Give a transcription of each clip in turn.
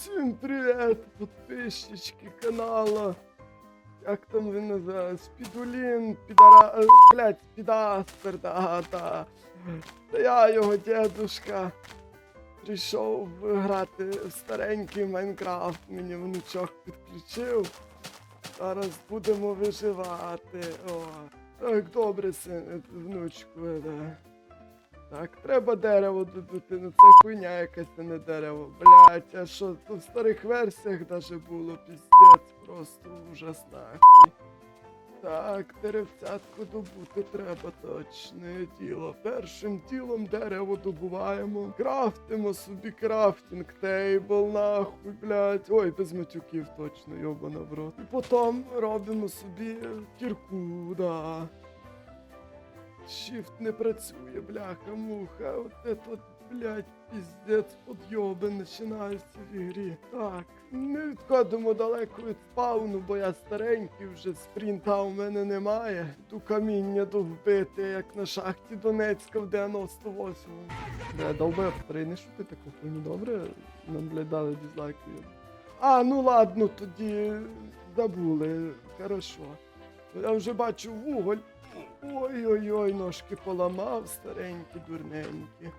Всім привіт, підписчики каналу. Як там він називається? Спідулін, підара... е, Блять, підастер, да, да. Та я його дедушка. Прийшов грати в старенький Майнкрафт, мені внучок підключив. Зараз будемо виживати. О, так добре, син, внучку. Да. Так, треба дерево добити, ну це хуйня якась а не дерево. Блять, а що то в старих версіях даже було піздець, просто ужас нахуй. Так, деревцятку добути треба точне діло. Першим ділом дерево добуваємо, крафтимо собі крафтинг тейбл, нахуй, блять. Ой, без матюків точно, йобана в рот. І потім робимо собі кірку, да. Shift не працює, бляха, муха. От это, блядь, піздець, подйоби починаються в ігрі. Так, не відходимо далеко від спауну, бо я старенький вже спринта у мене немає. Ту каміння довбити, як на шахті Донецька в 98-му. Бля, довбив, старий, не шути таку хуйню, добре? Нам, блядь, дали дізлайки. А, ну ладно, тоді забули. Хорошо. Я вже бачу вуголь. Ой-ой-ой, ножки поламав, старенькі, дурненькі.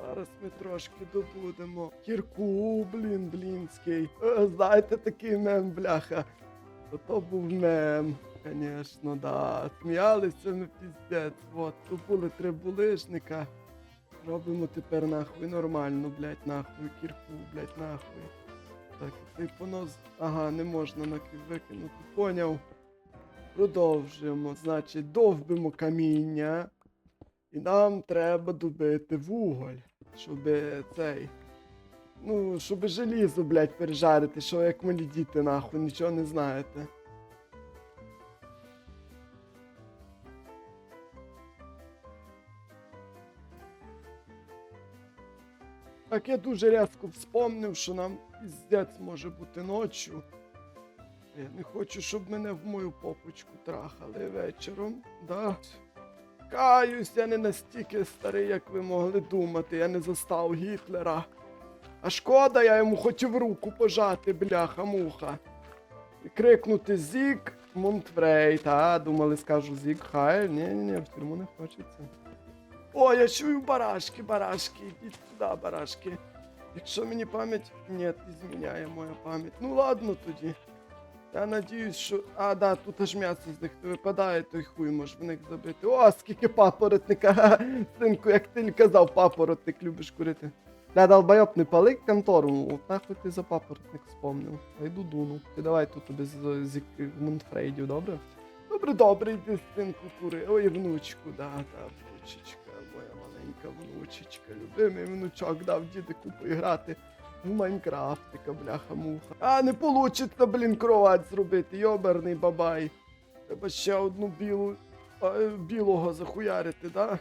Зараз ми трошки добудемо. Кірку, блін, блінський. Е, Знаєте, такий мем, бляха. То був мем, звісно, да. Сміялися ми піздець. От, тут були три булижника. Робимо тепер нахуй нормально, блядь, нахуй, кірку, блядь, нахуй. Так, і цей понос. Ага, не можна накид викинути. Поняв. Продовжуємо. Значить, довбимо каміння. І нам треба добити вуголь, щоб цей. Ну, щоб желізо, блядь, пережарити, що як малі діти, нахуй, нічого не знаєте. Так я дуже різко вспомнив, що нам піздець може бути ночі. Я не хочу, щоб мене в мою попочку трахали вечором, да? Каюсь, я не настільки старий, як ви могли думати. Я не застав Гітлера. А шкода, я йому хотів руку пожати, бляха-муха. І крикнути Зіг Монтфрей. Та, думали, скажу Зіг Хайль. Ні, ні, ні, в тюрму не хочеться. О, я чую барашки, барашки, ідіть сюди, барашки. Якщо мені пам'ять. Ні, зміняє моя пам'ять. Ну ладно тоді. Я надіюсь, що. А, да, тут аж м'ясо з них не випадає, той хуй може в них забити. О, скільки папоротника. Синку, як ти казав, папоротник любиш курити. Да, долбайоб, не пали контору. От нахуй ти за папоротник спомнив. Йду дуну. Ти давай тут тобі з, з, Мунфрейдів, добре? Добре, добре, йди синку кури. Ой, внучку, да, да, внучечка, моя маленька внучечка. Любимий внучок дав дідику поіграти в Майнкрафтика, бляха-муха. А, не получиться, блін, кровать зробити, йоберний бабай. Треба ще одну білу, а, е, білого захуярити, да?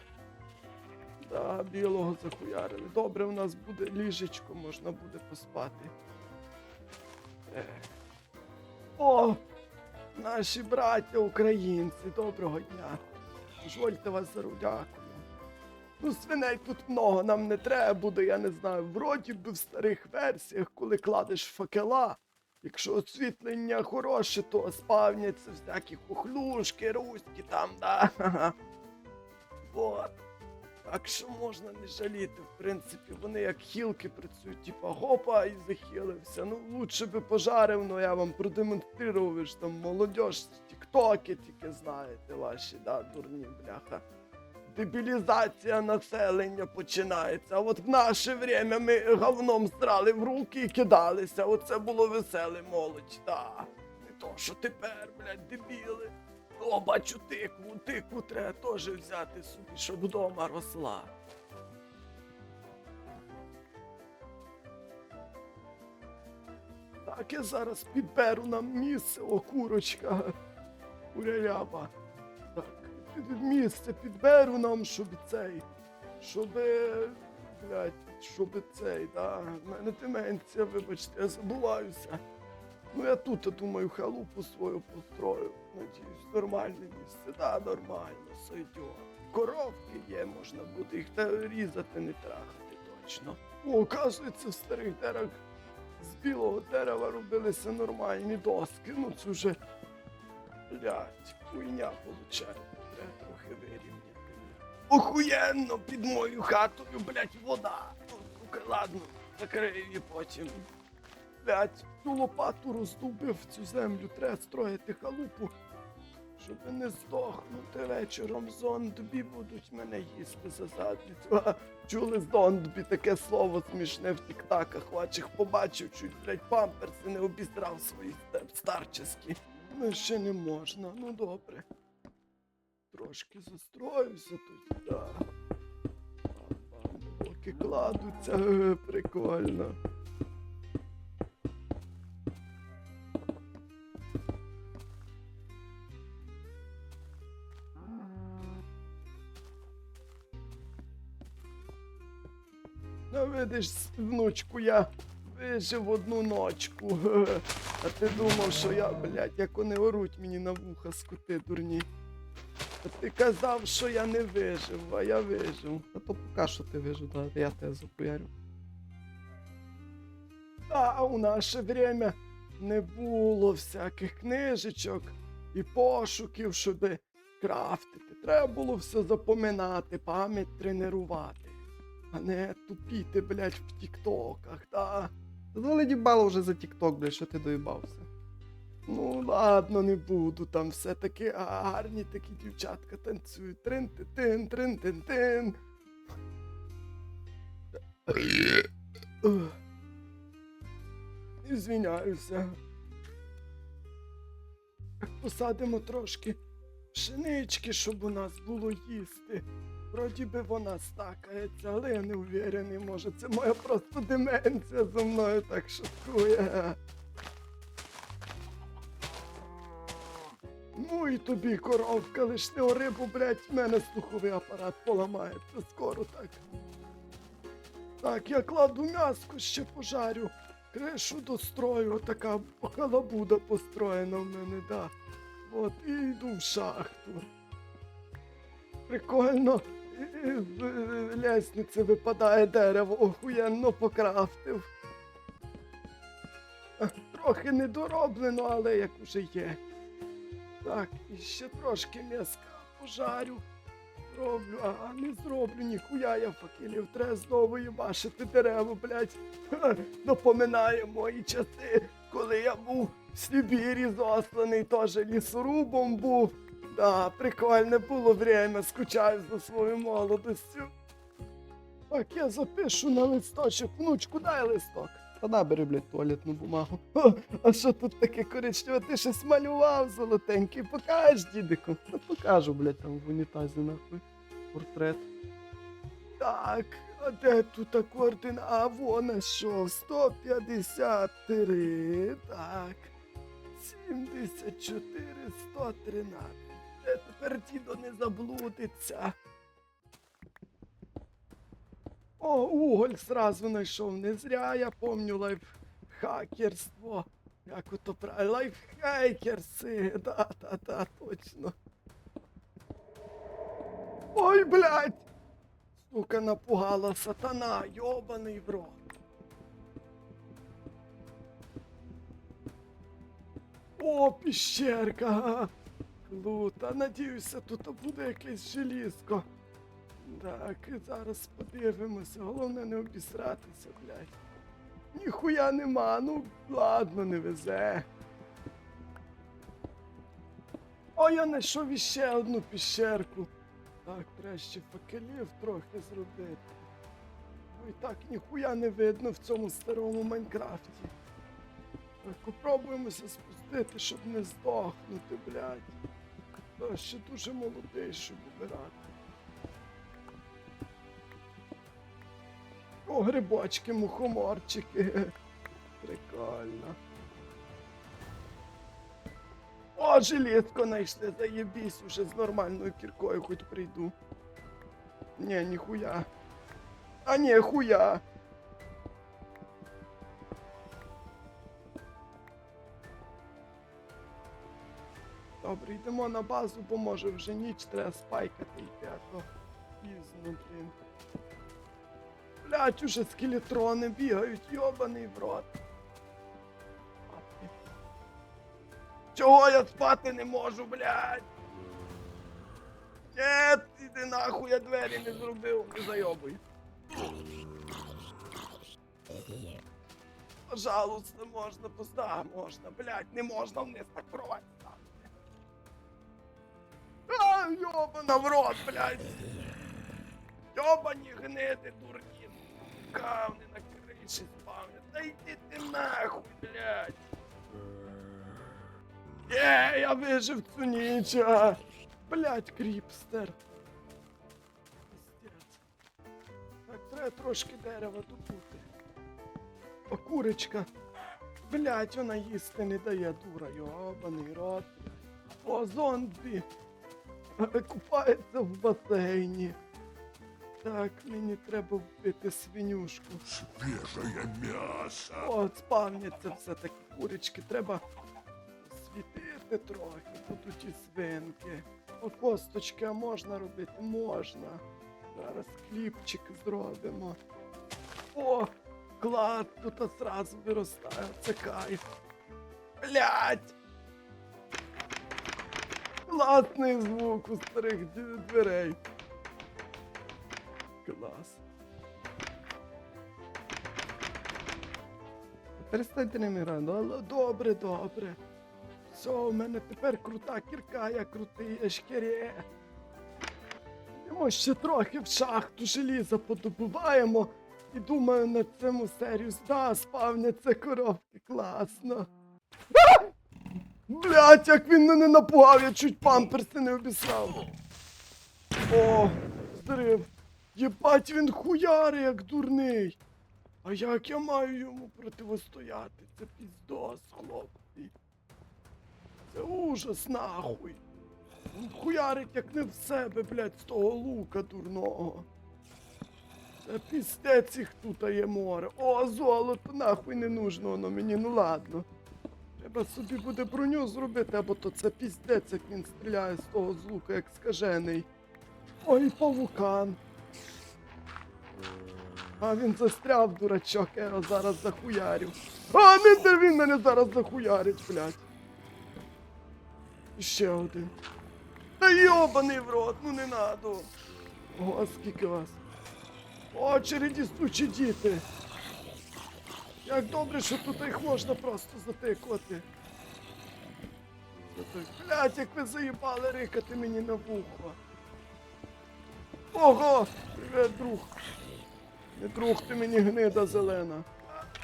Да, білого захуярили. Добре, у нас буде ліжечко, можна буде поспати. О! Наші браття українці, доброго дня. Дозвольте вас зару, дякую. Ну, свиней тут много нам не треба буде, я не знаю. Вроді би в старих версіях, коли кладеш факела. Якщо освітлення хороше, то спавняться всякі хухлюшки, руські там, да. Вот. Так що можна не жаліти, в принципі, вони як хілки працюють, типа гопа і захилився. Ну, лучше би пожарив, но я вам продемонстрував, ви там молодіж, тіктоки тільки знаєте ваші, да, дурні бляха. Дебілізація населення починається. От в наше время ми говном срали в руки і кидалися. Оце було веселе молодь, да. Не то, що тепер, блядь, дебіли. О, бачу тикву, тикву треба теж взяти собі, щоб вдома росла. Так, я зараз підберу нам місце, о, курочка. Куряляба. Місце підберу нам, щоб цей. Щоб. Блять, щоб цей, да. В мене деменція, вибачте, я забуваюся. Ну я тут, думаю, халупу свою построю. Надіюсь, нормальне місце. Да, нормально, сойдет. Коровки є, можна буде їх та різати, не трахати точно. О, оказується, в старих дерах з білого дерева робилися нормальні доски. Ну це вже, блядь, хуйня виходить. Треба трохи вирівняти. Охуєнно під мою хатою, блядь, вода. Ну, сука, ладно, закрию її потім. Блядь, цю лопату роздубив цю землю, треба строїти халупу. Щоб не здохнути вечором, зомбі будуть мене їсти за задницю. А, чули зомбі таке слово смішне в тіктаках, ваших побачив, чуть, блядь, памперси не обістрав свої старчески. Ну ще не можна, ну добре. Трошки застроюся тут, да. Поки кладуться, прикольно. Ну, видиш, внучку, я вижив одну ночку. А ти думав, що я, блядь, як вони оруть мені на вуха скоти дурні. А ти казав, що я не вижив, а я вижив. А то поки що ти вижу, да, я тебе запоярю. А у наше время не було всяких книжечок і пошуків, щоб крафтити. Треба було все запоминати, пам'ять тренувати, а не тупіти, блядь, в тіктоках, та. Ну, леді бало вже за тік-ток, блядь, що ти доїбався. Ладно, не буду. Там все таки гарні такі дівчатка танцюють. трин ти тин трин тин тин звіняюся. Посадимо трошки пшенички, щоб у нас було їсти. Вроді би вона стакається, але я не уверений, може це моя просто деменція зо мною так шуткує. Ну і тобі, коровка, лиш не рибу, блядь, в мене слуховий апарат поламається скоро так. Так, я кладу м'яско, ще пожарю. Кришу дострою, така халабуда построєна в мене, да. От, і йду в шахту. Прикольно. Е, лестниці випадає дерево, охуєнно покрафтив. Трохи недороблено, але як уже є. Так, і ще трошки м'яска пожарю. Зроблю, а не зроблю, ніхуя я факелів, треба знову їбашити дерева, блядь. Ха, Напоминає мої часи, коли я був в Сибірі засланий, теж лісорубом був. Да, прикольне було время, скучаю за свою молодостю. Так, я запишу на листочок, внучку, дай листок. Та на, бери, блядь, туалетну бумагу. О, а що тут таке коричневе? Ти щось малював золотенький, покаж, дідику. Та покажу, блядь, там в унітазі, нахуй. Портрет. Так, а де тут координа? А вон що, 153, так. 74, 113. Де тепер дідо не заблудиться? О, уголь сразу знайшов. Не зря я помню лайфхакерство. Як ото правильно? Лайфхакерси. Да, да, да, точно. Ой, блядь! Сука, напугала сатана, йобаний в рот. О, піщерка! Лута, надіюся, тут буде якесь желізко. Так, зараз подивимося, головне не обісратися, блядь. Ніхуя нема, ну ладно, не везе. О, я знайшов іще одну піщерку. Так, треба ще факелів трохи зробити. Бо і так ніхуя не видно в цьому старому Майнкрафті. Так, попробуємося спустити, щоб не здохнути, блядь. Та ще дуже молодий, щоб вибирати. О, грибочки, мухоморчики. Прикольно. О, железко знайшли, заєбісь, уже з нормальною кіркою хоч прийду. Ні, ніхуя. А ні, хуя. Добре, йдемо на базу, бо може вже ніч треба спайкати йти, а то пізно, блін. Блять, уже скелетрони бігають, йобаний в рот. Чого я спати не можу, блять! Нет, іди нахуй, я двері не зробив, не зайобуй. Пожалуйста, можна, позда, можна, блядь, не можна вниз так порвати. А, йобана в рот, блядь. Йобані гниди, дурні. Кавни на криші спавнять. Та йди ти нахуй, блядь. Є, я вижив цю ніч. Блядь, кріпстер. Пиздец. Так, треба трошки дерева добути. О, курочка. Блядь, вона їсти не дає, дура, йобаний рот. О, зомбі. Купається в басейні. Так, мені треба вбити свинюшку. Свежее мясо. О, спавняться все-таки курочки. Треба світити трохи, будуть і свинки. О, косточки, а можна робити? Можна. Зараз хлібчик зробимо. О, клас, тут одразу виростає. Це кайф. Блять! Класний звук у старих дверей. Перестаньте ними грати. Ну, Добре, добре. Все, у мене тепер крута кірка, я крутий ешкере. Йдемо ще трохи в шахту желіза подобуваємо. І думаю на цьому серію да, спавняться коробки, класно. Блять, як він мене напугав, я чуть памперси не обісрав. О, зрив. Єбать, він хуяри, як дурний. А як я маю йому противостояти? Це піздос, хлопці. Це ужас нахуй. Він хуярить як не в себе, блядь, з того лука дурного. Це піздець їх тут є море. О, золото нахуй не нужно воно мені, ну ладно. Треба собі буде броню зробити, або то це піздець, як він стріляє з того з лука, як скажений. Ой, павукан. А він застряв, дурачок, я його зараз захуярю. А, не він мене зараз захуярить, блядь. Ще один. Та йобаний в рот, ну не надо. О, скільки вас. Очереді сучі діти. Як добре, що тут їх можна просто затикувати. Затик- Блядь, як ви заїбали рикати мені на вухо. Ого! Привет, друг. Не друг ти мені гнида зелена.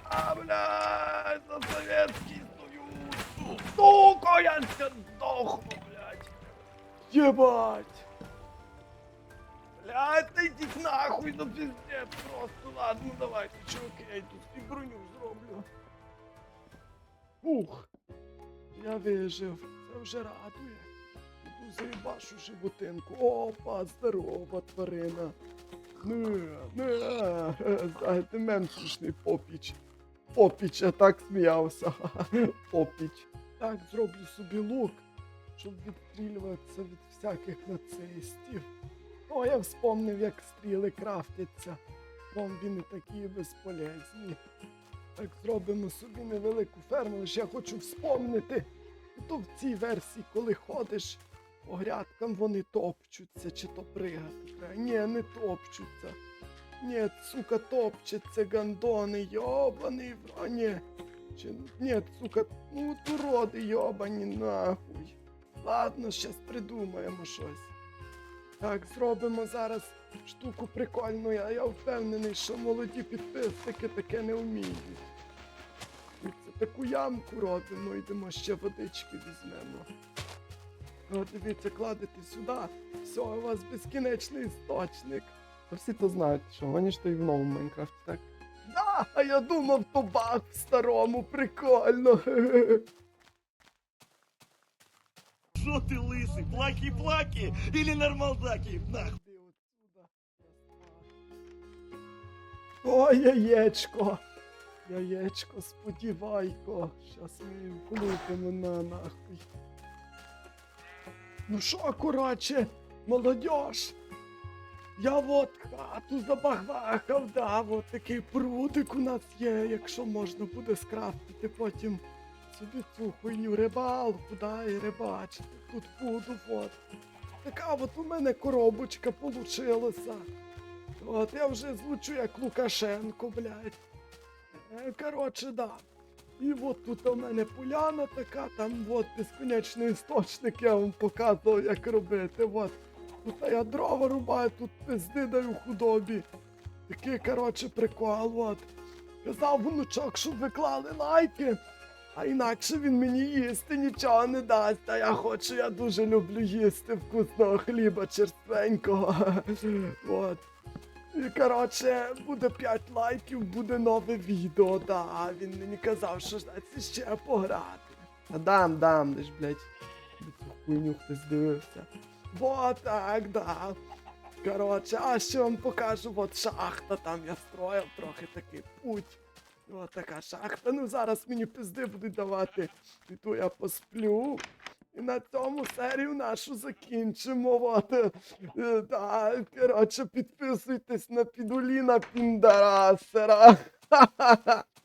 А, блядь, за Советский Союз. Сука, я ще здохну, блядь. Єбать. Блядь, та йдіть нахуй, ну пиздец просто. Ладно, давайте, чуваки, я йду і броню зроблю. Ух, я вижив. Це вже радує. Іду заїбашу животинку. Опа, здорова тварина. Не, не, знаєте, мем смішний попіч. Попіч, я так сміявся. Попіч. Так, зроблю собі лук, щоб відстрілюватися від всяких нацистів. О, я вспомнив, як стріли крафтяться. Зомбі не такі безполезні. Так зробимо собі невелику ферму, лише я хочу вспомнити. То в цій версії, коли ходиш грядкам, вони топчуться, чи то пригати треба. Ні, не топчуться. Ні, сука, топчеться гандони, йобаний в ні. Чи ні, сука, ну уроди йобані нахуй. Ладно, щас придумаємо щось. Так, зробимо зараз штуку прикольну, а я впевнений, що молоді підписники таке не вміють. Це таку ямку робимо, йдемо ще водички візьмемо. О, дивіться, кладете сюди, все, у вас безкінечний істочник. Та всі то знають, що вони ж то і в новому Майнкрафті, так? Да, а я думав, то баг в старому, прикольно. Что ты лысый? Плаки-плаки или нормалдаки? Нахуй. Іди отсюда. О, яєчко. Яєчко, сподівайко. Щас ми їм влупимо на нахуй. Ну що, коротше, молодьож? Я от хату забагвахав, да, от такий прудик у нас є, якщо можна буде скрафтити потім собі цю хуйню рибалку, да, і рибачити. Тут буду, от. Така от у мене коробочка получилася. От я вже звучу як Лукашенко, блядь. Е, Коротше, да. І от тут у мене поляна така, там от безконечний істочник, я вам показував, як робити. От. Тут я дрова рубаю, тут пизди даю худобі. Такий, коротше, прикол, от. Казав внучок, щоб ви клали лайки, а інакше він мені їсти нічого не дасть. А я хочу, я дуже люблю їсти вкусного хліба черственького. От. І коротше, буде 5 лайків, буде нове відео, да. Він мені казав, що ще пограти. А дам, дам, лиш, блядь. Цю хуйню хтось дивився. Бо так, да. Коротше, а ще вам покажу, от шахта, там я строїв трохи такий путь. От така шахта. Ну зараз мені пизди будуть давати. Піду я посплю. І на цьому серію нашу закінчимо. От, е, е, да, коротше, підписуйтесь на підуліна Піндарасера.